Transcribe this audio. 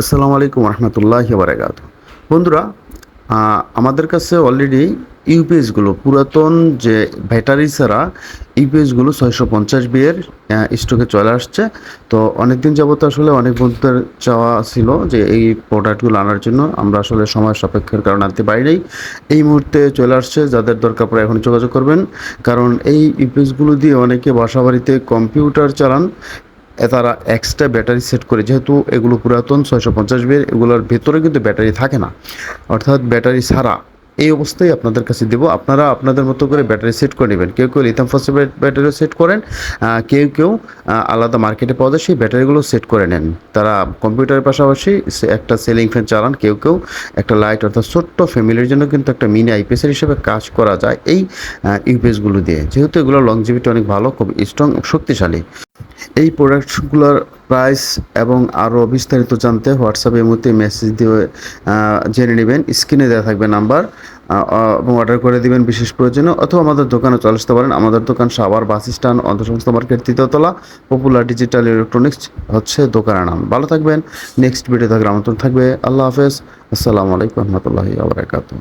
আসসালামু আলাইকুম রহমতুল্লাহ বারাকাত। বন্ধুরা আমাদের কাছে অলরেডি ইউপিএসগুলো পুরাতন যে ব্যাটারি ছাড়া ইউপিএসগুলো ছয়শো পঞ্চাশ বিয়ের স্টকে চলে আসছে। তো অনেক দিন যাবত আসলে অনেক বন্ধুদের চাওয়া ছিল যে এই প্রোডাক্টগুলো আনার জন্য। আমরা আসলে সময় সাপেক্ষের কারণে আনতে পারি নাই। এই মুহূর্তে চলে আসছে, যাদের দরকার পড়ে এখন যোগাযোগ করবেন। কারণ এই ইউপিএসগুলো দিয়ে অনেকে বাসা বাড়িতে কম্পিউটার চালান। তারা এক্সট্রা ব্যাটারি সেট করে, যেহেতু এগুলো পুরাতন ছয়শো পঞ্চাশ বিয়ের এগুলোর ভেতরে কিন্তু ব্যাটারি থাকে না। অর্থাৎ ব্যাটারি ছাড়া এই অবস্থায় আপনাদের কাছে দেবো। আপনারা আপনাদের মতো করে ব্যাটারি সেট করে নেবেন। কেউ কেউ লিথাম ফসফেট ব্যাটারিও সেট করেন কেউ কেউ আলাদা মার্কেটে পাওয়া যায়, সেই ব্যাটারিগুলো সেট করে নেন। তারা কম্পিউটারের পাশাপাশি একটা সেলিং ফ্যান চালান, কেউ কেউ একটা লাইট অর্থাৎ ছোট্ট ফ্যামিলির জন্য কিন্তু একটা মিনি আইপিএসের হিসেবে কাজ করা যায় এই ইউপিএসগুলো দিয়ে। যেহেতু এগুলো লংজিভিটি অনেক ভালো খুব স্ট্রং শক্তিশালী। এই প্রোডাক্টগুলোর প্রাইস এবং আরও বিস্তারিত জানতে হোয়াটসঅ্যাপে মুহূর্তে মেসেজ দিয়ে জেনে নেবেন। স্ক্রিনে দেওয়া থাকবে নাম্বার এবং অর্ডার করে দিবেন বিশেষ প্রয়োজনে। অথবা আমাদের দোকানে চলে আসতে পারেন। আমাদের দোকান সাবার বাস স্ট্যান্ড অন্তঃসংস্থা মার্কেট তৃতীয়তলা পপুলার ডিজিটাল ইলেকট্রনিক্স হচ্ছে দোকানের নাম। ভালো থাকবেন। নেক্সট ভিডিও থাকলে আমন্ত্রণ থাকবে। আল্লাহ হাফেজ। আসসালামু আলাইকুম রহমতুল্লাহি আবরাকাতুহ